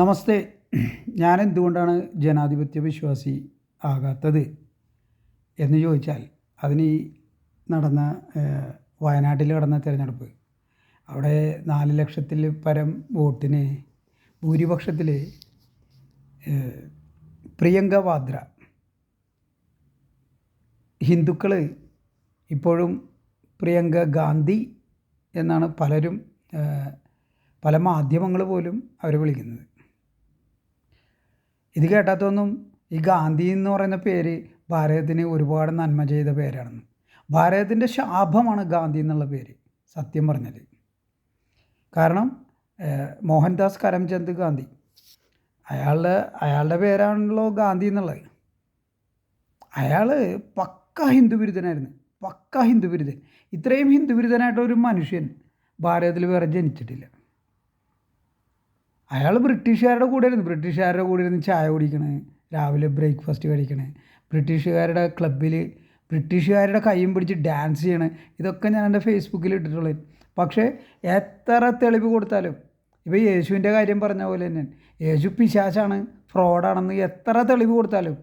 നമസ്തേ. ഞാൻ എന്തുകൊണ്ടാണ് ജനാധിപത്യ വിശ്വാസി ആകാത്തത് എന്ന് ചോദിച്ചാൽ അതിന് ഈ നടന്ന വയനാട്ടിൽ നടന്ന തിരഞ്ഞെടുപ്പ് അവിടെ നാല് ലക്ഷത്തിൽ പരം വോട്ടിന് ഭൂരിപക്ഷത്തിൽ പ്രിയങ്ക വാദ്ര. ഹിന്ദുക്കൾ ഇപ്പോഴും പ്രിയങ്ക ഗാന്ധി എന്നാണ് പലരും പല മാധ്യമങ്ങൾ പോലും അവരെ വിളിക്കുന്നത്. ഇത് കേട്ടാത്തൊന്നും ഈ ഗാന്ധി എന്ന് പറയുന്ന പേര് ഭാരതത്തിന് ഒരുപാട് നന്മ ചെയ്ത പേരാണെന്ന് ഭാരതത്തിന്റെ ശാപമാണ് ഗാന്ധി എന്നുള്ള പേര് സത്യം പറഞ്ഞാൽ കാരണം മോഹൻദാസ് കരംചന്ദ് ഗാന്ധി അയാളുടെ അയാളുടെ പേരാണല്ലോ ഗാന്ധി എന്നുള്ളത്. അയാൾ പക്ക ഹിന്ദു വിരുദ്ധനായിരുന്നു പക്ക ഹിന്ദു ഇത്രയും ഹിന്ദു ഒരു മനുഷ്യൻ ഭാരതത്തിൽ വേറെ ജനിച്ചിട്ടില്ല. അയാൾ ബ്രിട്ടീഷുകാരുടെ കൂടെ ഇരുന്ന് ബ്രിട്ടീഷുകാരുടെ കൂടെ ഇരുന്ന് ചായ കുടിക്കണേ രാവിലെ ബ്രേക്ക്ഫാസ്റ്റ് കഴിക്കണേ. ബ്രിട്ടീഷുകാരുടെ ക്ലബ്ബിൽ ബ്രിട്ടീഷുകാരുടെ കൈയും പിടിച്ച് ഡാൻസ് ചെയ്യണേ. ഇതൊക്കെ ഞാൻ എന്റെ ഫേസ്ബുക്കിൽ ഇട്ടിട്ടുള്ളത് പക്ഷേ എത്ര തെളിവ് കൊടുത്താലും ഇപ്പോൾ യേശുവിന്റെ കാര്യം പറഞ്ഞ പോലെ തന്നെ യേശു പിശാശാണ് ഫ്രോഡാണെന്ന് എത്ര തെളിവ് കൊടുത്താലും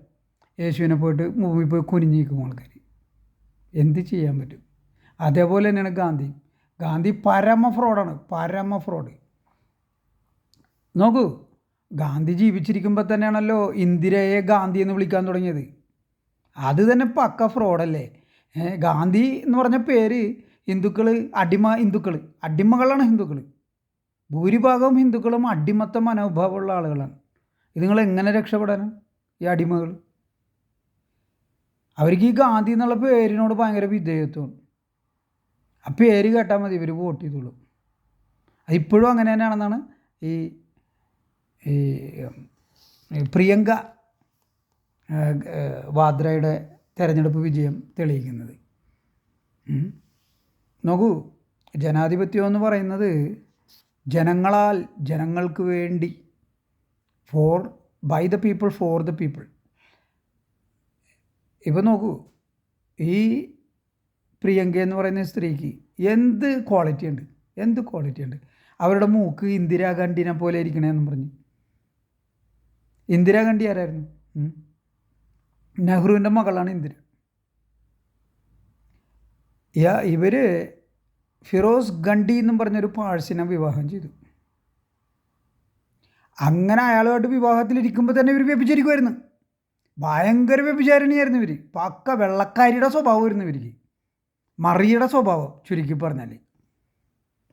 യേശുവിനെ പോയിട്ട് മൂവി പോയി കുനിഞ്ഞിരിക്കും ആൾക്കാർ എന്ത് ചെയ്യാൻ പറ്റും? അതേപോലെ തന്നെയാണ് ഗാന്ധി. ഗാന്ധി പരമ ഫ്രോഡാണ് പരമ ഫ്രോഡ് നോക്കൂ ഗാന്ധി ജീവിച്ചിരിക്കുമ്പോൾ തന്നെയാണല്ലോ ഇന്ദിരയെ ഗാന്ധി എന്ന് വിളിക്കാൻ തുടങ്ങിയത്. അത് തന്നെ പക്ക ഫ്രോഡല്ലേ. ഗാന്ധി എന്ന് പറഞ്ഞ പേര് ഹിന്ദുക്കൾ അടിമ ഹിന്ദുക്കൾ അടിമകളാണ് ഹിന്ദുക്കൾ ഭൂരിഭാഗവും ഹിന്ദുക്കളും അടിമത്ത മനോഭാവമുള്ള ആളുകളാണ്. ഇത് നിങ്ങൾ എങ്ങനെ രക്ഷപ്പെടാനാണ് ഈ അടിമകൾ അവർക്ക് ഈ ഗാന്ധി എന്നുള്ള പേരിനോട് ഭയങ്കര വിധേയത്വമാണ്. ആ പേര് കേട്ടാൽ മതി ഇവർ വോട്ട് ചെയ്തോളും. അതിപ്പോഴും അങ്ങനെ തന്നെയാണെന്നാണ് ഈ ഈ പ്രിയങ്ക വാദ്രയുടെ തെരഞ്ഞെടുപ്പ് വിജയം തെളിയിക്കുന്നത്. നോക്കൂ ജനാധിപത്യം എന്ന് പറയുന്നത് ജനങ്ങളാൽ ജനങ്ങൾക്ക് വേണ്ടി for by the people for the people ഇപ്പം നോക്കൂ ഈ പ്രിയങ്ക എന്ന് പറയുന്ന സ്ത്രീക്ക് എന്ത് ക്വാളിറ്റി ഉണ്ട്? എന്ത് ക്വാളിറ്റി ഉണ്ട്? അവരുടെ മൂക്ക് ഇന്ദിരാഗാന്ധിനെ പോലെ ഇരിക്കണേന്നും പറഞ്ഞു. ഇന്ദിരാഗാന്ധി ആരായിരുന്നു. നെഹ്റുവിന്റെ മകളാണ് ഇന്ദിര. ഇവർ ഫിറോസ് ഗണ്ഡി എന്നും പറഞ്ഞൊരു പാഴ്സിനെ വിവാഹം ചെയ്തു. അങ്ങനെ അയാളുമായിട്ട് വിവാഹത്തിലിരിക്കുമ്പോൾ തന്നെ ഇവർ വ്യഭിചരിക്കുമായിരുന്നു ഭയങ്കര വ്യഭിചാരിണിയായിരുന്നു ഇവർ പക്ക വെള്ളക്കാരിയുടെ സ്വഭാവമായിരുന്നു ഇവർക്ക് മറിയുടെ സ്വഭാവം ചുരുക്കി പറഞ്ഞാൽ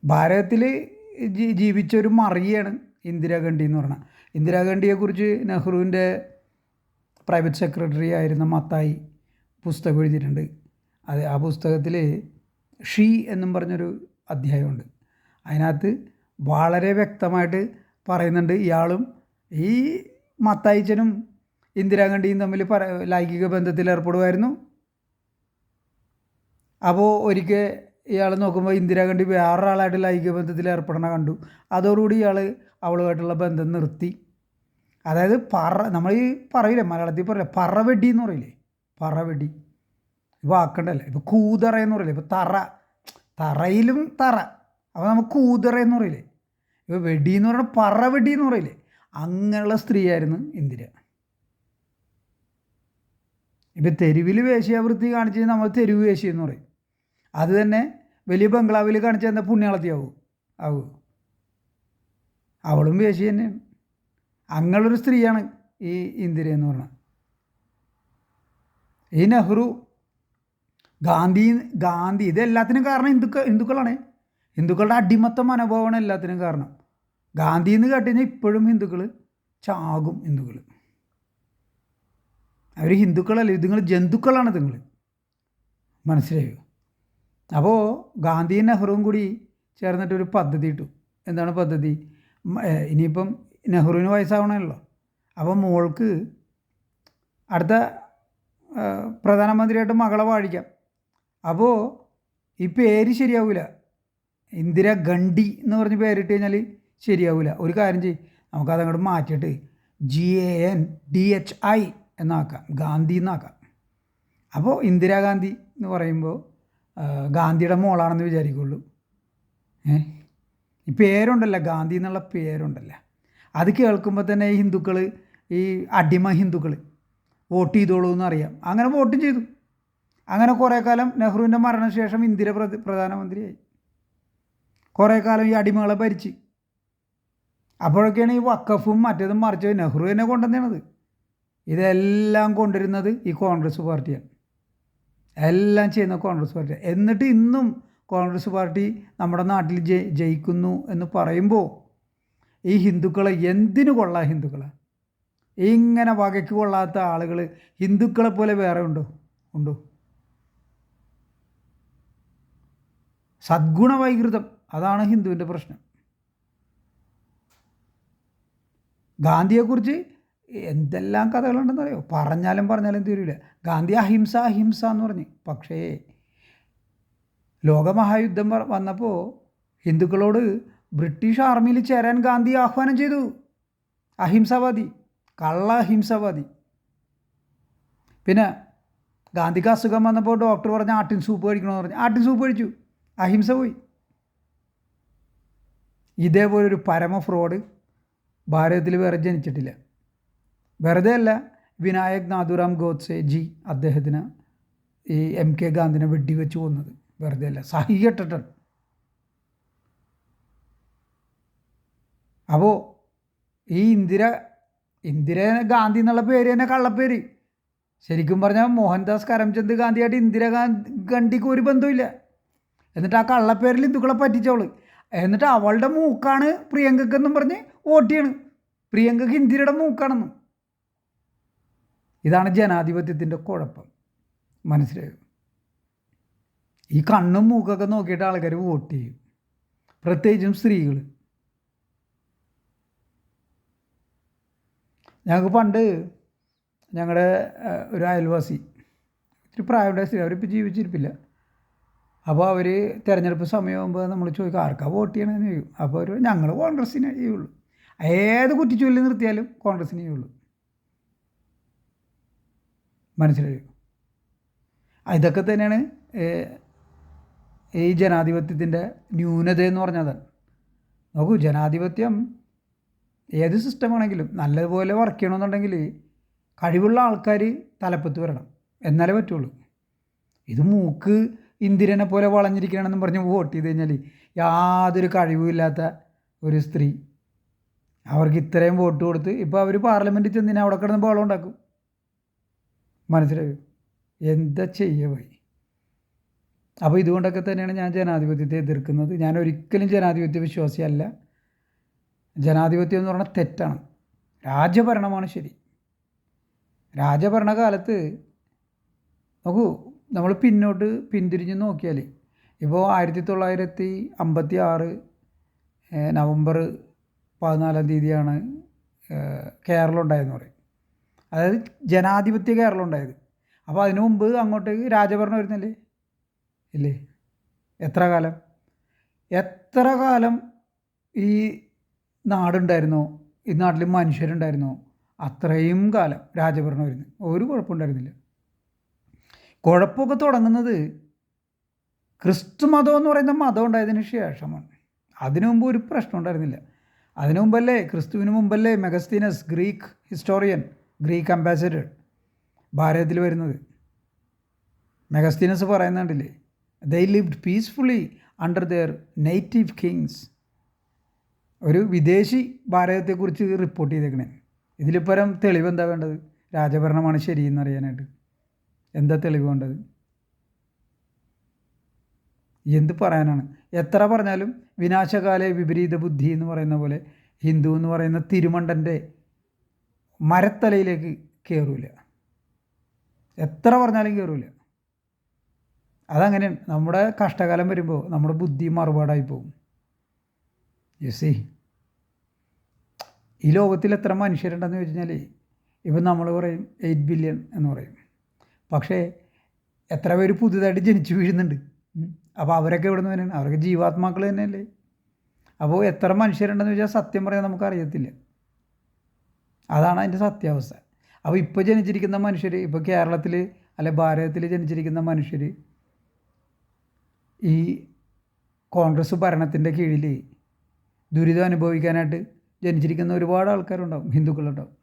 ഭാരതത്തിൽ ജീവിച്ച ഒരു മറിയാണ് ഇന്ദിരാഗാന്ധി എന്ന് പറഞ്ഞാൽ ഇന്ദിരാഗാന്ധിയെക്കുറിച്ച് നെഹ്റുവിന്റെ പ്രൈവറ്റ് സെക്രട്ടറി ആയിരുന്ന മത്തായി പുസ്തകം എഴുതിയിട്ടുണ്ട്. അത് ആ പുസ്തകത്തിൽ ഷീ എന്നും പറഞ്ഞൊരു അധ്യായമുണ്ട്. അതിനകത്ത് വളരെ വ്യക്തമായിട്ട് പറയുന്നുണ്ട് ഇയാളും ഈ മത്തായിച്ചനും ഇന്ദിരാഗാന്ധിയും തമ്മിൽ പര ലൈംഗിക ബന്ധത്തിൽ ഏർപ്പെടുമായിരുന്നു അപ്പോൾ ഒരിക്കൽ ഇയാൾ നോക്കുമ്പോൾ ഇന്ദിരാഗാന്ധി വേറൊരാളായിട്ട് ലൈംഗിക ബന്ധത്തിൽ ഏർപ്പെടണ കണ്ടു. അതോടുകൂടി ഇയാൾ അവളുമായിട്ടുള്ള ബന്ധം നിർത്തി. അതായത് പറ നമ്മൾ ഈ പറയില്ലേ മലയാളത്തിൽ പറയില്ലേ പറവെടി എന്ന് പറയില്ലേ? പറവെടി. ഇപ്പോൾ ആക്കണ്ടല്ലേ? ഇപ്പോൾ കൂതറ എന്ന് പറയില്ലേ? ഇപ്പോൾ തറ. തറയിലും തറ. അപ്പോൾ നമുക്ക് കൂതറ എന്ന് പറയില്ലേ? ഇപ്പോൾ വെടി എന്ന് പറഞ്ഞാൽ പറവെടി എന്ന് പറയില്ലേ? അങ്ങനെയുള്ള സ്ത്രീയായിരുന്നു ഇന്ദിര. ഇപ്പം തെരുവിൽ വേശ്യാവൃത്തി കാണിച്ച് നമ്മൾ തെരുവ് വേശ്യെന്ന് പറയും. അത് തന്നെ വലിയ ബംഗ്ലാവിൽ കാണിച്ചു തന്നെ പുണ്യാളത്തിയാവും ആവൂ? അവളും വേശി തന്നെയാണ്. അങ്ങനെയുള്ളൊരു സ്ത്രീയാണ് ഈ ഇന്ദിര എന്ന് പറഞ്ഞാൽ ഈ നെഹ്റു ഗാന്ധി ഗാന്ധി ഇത് എല്ലാത്തിനും കാരണം ഹിന്ദുക്കൾ ഹിന്ദുക്കളാണ്. ഹിന്ദുക്കളുടെ അടിമത്ത മനോഭാവമാണ് എല്ലാത്തിനും കാരണം. ഗാന്ധി എന്ന് കേട്ടുകഴിഞ്ഞാൽ ഇപ്പോഴും ഹിന്ദുക്കൾ ചാകും ഹിന്ദുക്കൾ അവർ ഹിന്ദുക്കളല്ല? നിങ്ങൾ ജന്തുക്കളാണ് നിങ്ങൾ മനസ്സിലായോ? അപ്പോൾ ഗാന്ധിയും നെഹ്റുവും കൂടി ചേർന്നിട്ട് ഒരു പദ്ധതി ഇട്ടു. എന്താണ് പദ്ധതി? ഇനിയിപ്പം നെഹ്റുവിന് വയസ്സാവണമല്ലോ അപ്പോൾ മോൾക്ക് അടുത്ത പ്രധാനമന്ത്രിയായിട്ട് മകളെ വാഴിക്കാം. അപ്പോൾ ഈ പേര് ശരിയാവില്ല ഇന്ദിര ഗണ്ഡി എന്ന് പറഞ്ഞ് പേരിട്ട് കഴിഞ്ഞാൽ ശരിയാവില്ല ഒരു കാര്യം ചെയ്യും. നമുക്കത് അങ്ങോട്ട് മാറ്റിയിട്ട് G A N D H I എന്നാക്കാം. Gandhi എന്നാക്കാം. അപ്പോൾ ഇന്ദിരാഗാന്ധി എന്ന് പറയുമ്പോൾ ഗാന്ധിയുടെ മോളാണെന്ന് വിചാരിക്കുള്ളൂ. ഏ? ഈ പേരുണ്ടല്ലോ ഗാന്ധി എന്നുള്ള പേരുണ്ടല്ലോ. അത് കേൾക്കുമ്പോൾ തന്നെ ഈ ഹിന്ദുക്കൾ ഈ അടിമ ഹിന്ദുക്കൾ വോട്ട് ചെയ്തോളൂ എന്നറിയാം. അങ്ങനെ വോട്ടും ചെയ്തു. അങ്ങനെ കുറേ കാലം നെഹ്റുവിന്റെ മരണശേഷം ഇന്ദിര പ്രധ പ്രധാനമന്ത്രിയായി. കുറേ കാലം ഈ അടിമകളെ ഭരിച്ച്. അപ്പോഴൊക്കെയാണ് ഈ വക്കഫും മറ്റേതും മറിച്ച് നെഹ്റു തന്നെ കൊണ്ടുവന്നത്. ഇതെല്ലാം കൊണ്ടുവരുന്നത് ഈ കോൺഗ്രസ് പാർട്ടിയാണ്. എല്ലാം ചെയ്യുന്ന കോൺഗ്രസ് പാർട്ടി. എന്നിട്ട് ഇന്നും കോൺഗ്രസ് പാർട്ടി നമ്മുടെ നാട്ടിൽ ജയി ജയിക്കുന്നു എന്ന് പറയുമ്പോൾ ഈ ഹിന്ദുക്കളെ എന്തിനു കൊള്ളാം ഹിന്ദുക്കളെ? ഇങ്ങനെ വകയ്ക്ക് കൊള്ളാത്ത ആളുകൾ ഹിന്ദുക്കളെ പോലെ വേറെ ഉണ്ടോ? ഉണ്ടോ? സദ്ഗുണ വൈകൃതം അതാണ് ഹിന്ദുവിന്റെ പ്രശ്നം. ഗാന്ധിയെക്കുറിച്ച് എന്തെല്ലാം കഥകളുണ്ടെന്ന് അറിയോ പറഞ്ഞാലും പറഞ്ഞാലും തീരില്ല ഗാന്ധി അഹിംസ അഹിംസ എന്ന് പറഞ്ഞ്. പക്ഷേ ലോകമഹായുദ്ധം വന്നപ്പോൾ ഹിന്ദുക്കളോട് ബ്രിട്ടീഷ് ആർമിയിൽ ചേരാൻ ഗാന്ധി ആഹ്വാനം ചെയ്തു. അഹിംസവാദി കള്ള അഹിംസവാദി. പിന്നെ ഗാന്ധിക്ക് അസുഖം വന്നപ്പോൾ ഡോക്ടർ പറഞ്ഞ ആട്ടിൻ സൂപ്പ് കഴിക്കണമെന്ന് പറഞ്ഞു. ആട്ടിൻ സൂപ്പ് കഴിച്ചു. അഹിംസ പോയി. ഇതേപോലൊരു പരമ ഫ്രോഡ് ഭാരതത്തിൽ വേറെ ജനിച്ചിട്ടില്ല. വെറുതെ അല്ല വിനായക് നാഥുറാം ഗോഡ്സെ ജി അദ്ദേഹത്തിന് ഈ എം കെ ഗാന്ധിനെ വെടിവെച്ച് കൊന്നത്. വെറുതെ അല്ല സഹികെട്ടിട്ടാണ് അപ്പോൾ ഈ ഇന്ദിര ഇന്ദിര ഗാന്ധി എന്നുള്ള പേര് തന്നെ കള്ളപ്പേര്. ശരിക്കും പറഞ്ഞാൽ മോഹൻദാസ് കരംചന്ദ് ഗാന്ധിയായിട്ട് ഇന്ദിരാഗാന്ധി ഗാന്ധിക്ക് ഒരു ബന്ധമില്ല എന്നിട്ട് ആ കള്ളപ്പേരിൽ ഹിന്ദുക്കളെ പറ്റിച്ചവൾ. എന്നിട്ട് അവളുടെ മൂക്കാണ് പ്രിയങ്കക്കെന്നും പറഞ്ഞ് വോട്ട് ചെയ്യണ്. പ്രിയങ്കക്ക് ഇന്ദിരയുടെ മൂക്കാണെന്ന്. ഇതാണ് ജനാധിപത്യത്തിന്റെ കുഴപ്പം. മനസ്സിലായോ? ഈ കണ്ണും മൂക്കൊക്കെ നോക്കിയിട്ട് ആൾക്കാർ വോട്ട് ചെയ്യും. പ്രത്യേകിച്ചും സ്ത്രീകൾ ഞങ്ങൾക്ക് പണ്ട് ഞങ്ങളുടെ ഒരു അയൽവാസി ഇത്തിരി പ്രായമുണ്ടായ സ്ത്രീ അവരിപ്പോൾ ജീവിച്ചിരിപ്പില്ല. അപ്പോൾ അവർ തിരഞ്ഞെടുപ്പ് സമയമാകുമ്പോൾ നമ്മൾ ചോദിക്കും ആർക്കാ വോട്ട് ചെയ്യണമെന്ന് ചോദിക്കും? അപ്പോൾ അവർ ഞങ്ങൾ കോൺഗ്രസ്സിനെ ചെയ്യുള്ളൂ. ഏത് കുറ്റിച്ചൊല്ലി നിർത്തിയാലും കോൺഗ്രസ്സിനെ ചെയ്യുള്ളൂ. മനസ്സിലായോ. ഇതൊക്കെ തന്നെയാണ് ഈ ജനാധിപത്യത്തിന്റെ ന്യൂനത എന്ന് പറഞ്ഞത്. നോക്കൂ ജനാധിപത്യം ഏത് സിസ്റ്റമാണെങ്കിലും നല്ലതുപോലെ വർക്ക് ചെയ്യണമെന്നുണ്ടെങ്കിൽ കഴിവുള്ള ആൾക്കാർ തലപ്പത്ത് വരണം. എന്നാലേ പറ്റുള്ളൂ. ഇത് മൂക്ക് ഇന്ദിരനെ പോലെ വളഞ്ഞിരിക്കണമെന്നും പറഞ്ഞ് വോട്ട് ചെയ്ത് കഴിഞ്ഞാൽ യാതൊരു കഴിവുമില്ലാത്ത ഒരു സ്ത്രീ. അവർക്ക് ഇത്രയും വോട്ട് കൊടുത്ത് ഇപ്പോൾ അവർ പാർലമെന്റിൽ ചെന്നിന് അവിടെ കിടന്ന് ബഹളം ഉണ്ടാക്കും. മനസ്സിലായോ. എന്താ ചെയ്യ പോയി അപ്പോൾ ഇതുകൊണ്ടൊക്കെ തന്നെയാണ് ഞാൻ ജനാധിപത്യത്തെ എതിർക്കുന്നത്. ഞാൻ ഒരിക്കലും ജനാധിപത്യ വിശ്വാസിയല്ല. ജനാധിപത്യം എന്ന് പറഞ്ഞാൽ തെറ്റാണ്. രാജഭരണമാണ് ശരി. രാജഭരണകാലത്ത് നോക്കൂ നമ്മൾ പിന്നോട്ട് പിന്തിരിഞ്ഞ് നോക്കിയാൽ ഇപ്പോൾ ആയിരത്തി തൊള്ളായിരത്തി അമ്പത്തി ആറ് നവംബർ പതിനാലാം തീയതിയാണ് കേരളം ഉണ്ടായതെന്ന് പറയും. അതായത് ജനാധിപത്യ കേരളം ഉണ്ടായത്. അപ്പോൾ അതിനു മുമ്പ് അങ്ങോട്ടേക്ക് രാജഭരണം വരുന്നില്ലേ ഇല്ലേ? എത്ര കാലം? എത്ര കാലം ഈ നാടുണ്ടായിരുന്നോ? ഈ നാട്ടിൽ മനുഷ്യരുണ്ടായിരുന്നോ. അത്രയും കാലം രാജഭരണം വരുന്നു ഒരു കുഴപ്പമുണ്ടായിരുന്നില്ല. കുഴപ്പമൊക്കെ തുടങ്ങുന്നത് ക്രിസ്തു മതം എന്ന് പറയുന്ന മതം ഉണ്ടായതിന് ശേഷമാണ്. അതിനു മുമ്പ് ഒരു പ്രശ്നം ഉണ്ടായിരുന്നില്ല. അതിനു മുമ്പല്ലേ? ക്രിസ്തുവിന് മുമ്പല്ലേ? Megasthenes Greek historian Greek ambassador ഭാരതത്തിൽ വരുന്നത്. Megasthenes പറയുന്നുണ്ടല്ലേ they lived peacefully under their native kings ഒരു വിദേശി ഭാരതത്തെക്കുറിച്ച് റിപ്പോർട്ട് ചെയ്തേക്കണേ. ഇതിലിപ്പരം തെളിവ് എന്താ വേണ്ടത്? രാജഭരണമാണ് ശരിയെന്ന് അറിയാനായിട്ട്. എന്താ തെളിവ് വേണ്ടത്? എന്ത് പറയാനാണ്? എത്ര പറഞ്ഞാലും വിനാശകാല വിപരീത ബുദ്ധി എന്ന് പറയുന്ന പോലെ ഹിന്ദു എന്ന് പറയുന്ന തിരുമണ്ടന്റെ മരത്തലയിലേക്ക് കയറൂല എത്ര പറഞ്ഞാലും കയറൂല അതങ്ങനെയാണ് നമ്മുടെ കഷ്ടകാലം വരുമ്പോൾ നമ്മുടെ ബുദ്ധി മറുപാടായി പോകും. യുസി ഈ ലോകത്തിൽ എത്ര മനുഷ്യരുണ്ടെന്ന് ചോദിച്ചു കഴിഞ്ഞാൽ ഇപ്പം നമ്മൾ പറയും എയ്റ്റ് ബില്യൺ എന്ന് പറയും. പക്ഷേ എത്ര പേര് പുതുതായിട്ട് ജനിച്ചു വീഴുന്നുണ്ട്. അപ്പോൾ അവരൊക്കെ ഇവിടെ നിന്ന് വരുന്നത് അവരൊക്കെ ജീവാത്മാക്കൾ തന്നെയല്ലേ? അപ്പോൾ എത്ര മനുഷ്യരുണ്ടെന്ന് ചോദിച്ചാൽ സത്യം പറയാൻ നമുക്കറിയത്തില്ല. അതാണ് അതിന്റെ സത്യാവസ്ഥ. അപ്പോൾ ഇപ്പോൾ ജനിച്ചിരിക്കുന്ന മനുഷ്യർ ഇപ്പോൾ കേരളത്തിൽ അല്ലെ ഭാരതത്തിൽ ജനിച്ചിരിക്കുന്ന മനുഷ്യർ ഈ കോൺഗ്രസ് ഭരണത്തിന്റെ കീഴിൽ ദുരിതം അനുഭവിക്കാനായിട്ട് ജനിച്ചിരിക്കുന്ന ഒരുപാട് ആൾക്കാരുണ്ടാവും ഹിന്ദുക്കളുണ്ടാവും.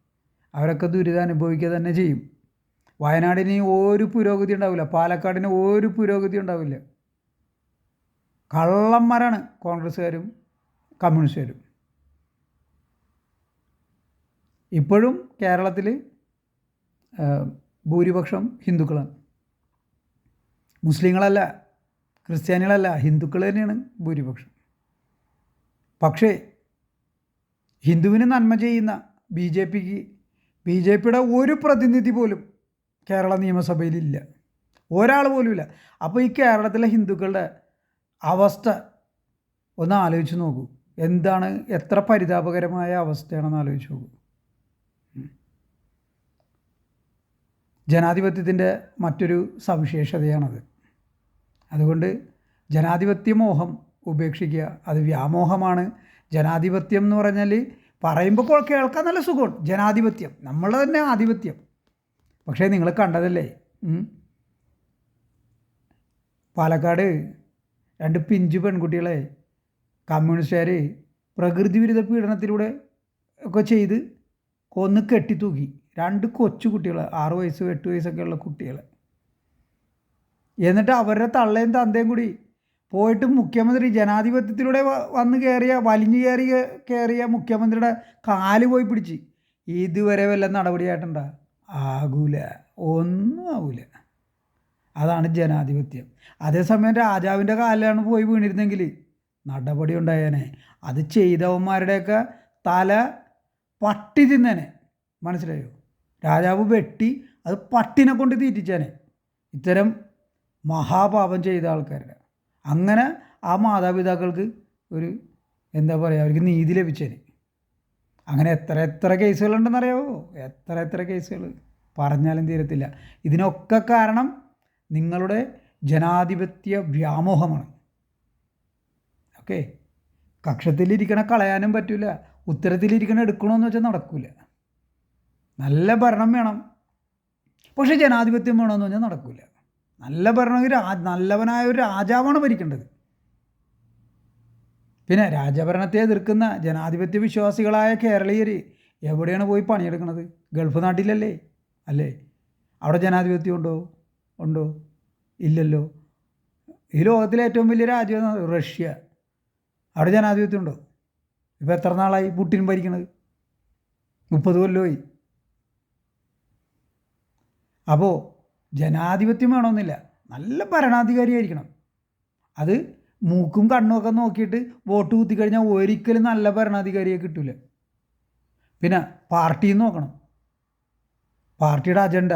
അവരൊക്കെ ദുരിതം അനുഭവിക്കുക തന്നെ ചെയ്യും. വയനാടിന് ഒരു പുരോഗതി ഉണ്ടാവില്ല പാലക്കാടിന് ഒരു പുരോഗതി ഉണ്ടാവില്ല. കള്ളന്മാരാണ് കോൺഗ്രസ്സുകാരും കമ്മ്യൂണിസ്റ്റുകാരും. ഇപ്പോഴും കേരളത്തിൽ ഭൂരിപക്ഷം ഹിന്ദുക്കളാണ്. മുസ്ലിങ്ങളല്ല ക്രിസ്ത്യാനികളല്ല ഹിന്ദുക്കൾ തന്നെയാണ് ഭൂരിപക്ഷം. പക്ഷേ ഹിന്ദുവിന് നന്മ ചെയ്യുന്ന ബി ജെ പിക്ക് ബി ജെ പിയുടെ ഒരു പ്രതിനിധി പോലും കേരള നിയമസഭയിലില്ല ഒരാൾ പോലുമില്ല അപ്പോൾ ഈ കേരളത്തിലെ ഹിന്ദുക്കളുടെ അവസ്ഥ ഒന്ന് ആലോചിച്ച് നോക്കൂ. എന്താണ് എത്ര പരിതാപകരമായ അവസ്ഥയാണെന്ന് ആലോചിച്ച് നോക്കൂ. ജനാധിപത്യത്തിന്റെ മറ്റൊരു സവിശേഷതയാണത്. അതുകൊണ്ട് ജനാധിപത്യമോഹം ഉപേക്ഷിക്കുക അത് വ്യാമോഹമാണ്. ജനാധിപത്യം എന്ന് പറഞ്ഞാൽ പറയുമ്പോൾ കേൾക്കാൻ നല്ല സുഖമാണ് ജനാധിപത്യം നമ്മൾ തന്നെ ആധിപത്യം. പക്ഷേ നിങ്ങൾ കണ്ടതല്ലേ? പാലക്കാട് രണ്ട് പിഞ്ചു പെൺകുട്ടികളെ കമ്മ്യൂണിസ്റ്റുകാർ പ്രകൃതി വിരുദ്ധ പീഡനത്തിലൂടെ ഒക്കെ ചെയ്ത് കൊന്ന് കെട്ടിത്തൂക്കി. രണ്ട് കൊച്ചു കുട്ടികൾ ആറ് വയസ്സ് എട്ട് വയസ്സൊക്കെ ഉള്ള കുട്ടികൾ. എന്നിട്ട് അവരുടെ തള്ളയും തന്തയും കൂടി പോയിട്ട് മുഖ്യമന്ത്രി ജനാധിപത്യത്തിലൂടെ വന്ന് കയറിയ വലിഞ്ഞു കയറി കയറിയ മുഖ്യമന്ത്രിയുടെ കാൽ പോയി പിടിച്ച്. ഇതുവരെ വല്ല നടപടിയായിട്ടുണ്ടോ ആകൂല. ഒന്നും ആകൂല അതാണ് ജനാധിപത്യം. അതേസമയം രാജാവിന്റെ കാലിലാണ് പോയി വീണിരുന്നെങ്കിൽ നടപടി ഉണ്ടായേനെ. അത് ചെയ്തവന്മാരുടെയൊക്കെ തല പട്ടി തിന്നേനെ. മനസ്സിലായോ? രാജാവ് വെട്ടി അത് പട്ടിനെ കൊണ്ട് തീറ്റിച്ചാനെ. ഇത്തരം മഹാപാപം ചെയ്ത ആൾക്കാരുടെ. അങ്ങനെ ആ മാതാപിതാക്കൾക്ക് ഒരു എന്താ പറയുക അവർക്ക് നീതി ലഭിച്ചേനെ. അങ്ങനെ എത്ര എത്ര കേസുകളുണ്ടെന്നറിയാവോ? എത്ര എത്ര കേസുകൾ പറഞ്ഞാലും തീരത്തില്ല. ഇതിനൊക്കെ കാരണം നിങ്ങളുടെ ജനാധിപത്യ വ്യാമോഹമാണ്. ഓക്കെ? കക്ഷത്തിലിരിക്കണ കളയാനും പറ്റില്ല ഉത്തരത്തിലിരിക്കണ എടുക്കണമെന്ന് വെച്ചാൽ നടക്കില്ല നല്ല ഭരണം വേണം. പക്ഷേ ജനാധിപത്യം വേണമെന്ന് പറഞ്ഞാൽ നടക്കില്ല നല്ല ഭരണം ഒരു രാ നല്ലവനായ ഒരു രാജാവാണ് ഭരിക്കേണ്ടത്. പിന്നെ രാജഭരണത്തെ എതിർക്കുന്ന ജനാധിപത്യ വിശ്വാസികളായ കേരളീയർ എവിടെയാണ് പോയി പണിയെടുക്കുന്നത് ഗൾഫ് നാട്ടിലല്ലേ? അല്ലേ? അവിടെ ജനാധിപത്യം ഉണ്ടോ? ഉണ്ടോ? ഇല്ലല്ലോ. ഈ ലോകത്തിലെ ഏറ്റവും വലിയ രാജ്യം റഷ്യ. അവിടെ ജനാധിപത്യം ഉണ്ടോ? ഇപ്പോൾ എത്ര നാളായി പുട്ടിൻ ഭരിക്കണത്? മുപ്പത് കൊല്ലമായി അപ്പോൾ ജനാധിപത്യം വേണമെന്നില്ല. നല്ല ഭരണാധികാരിയായിരിക്കണം. അത് മൂക്കും കണ്ണും ഒക്കെ നോക്കിയിട്ട് വോട്ട് കുത്തിക്കഴിഞ്ഞാൽ ഒരിക്കലും നല്ല ഭരണാധികാരിയെ കിട്ടില്ല പിന്നെ പാർട്ടി നോക്കണം. പാർട്ടിയുടെ അജണ്ട.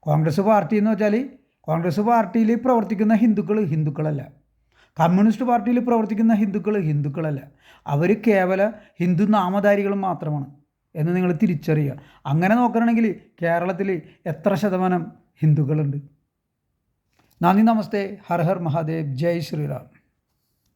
കോൺഗ്രസ് പാർട്ടി എന്ന് വെച്ചാൽ കോൺഗ്രസ് പാർട്ടിയിൽ പ്രവർത്തിക്കുന്ന ഹിന്ദുക്കൾ ഹിന്ദുക്കളല്ല. കമ്മ്യൂണിസ്റ്റ് പാർട്ടിയിൽ പ്രവർത്തിക്കുന്ന ഹിന്ദുക്കൾ ഹിന്ദുക്കളല്ല. അവർ കേവല ഹിന്ദു നാമധാരികൾ മാത്രമാണ്. എന്ന് നിങ്ങൾ തിരിച്ചറിയുക. അങ്ങനെ നോക്കണമെങ്കിൽ കേരളത്തിൽ എത്ര ശതമാനം ഹിന്ദുക്കളുണ്ട്? നന്ദി നമസ്തേ. ഹർ ഹർ മഹാദേവ്. ജയ് ശ്രീറാം.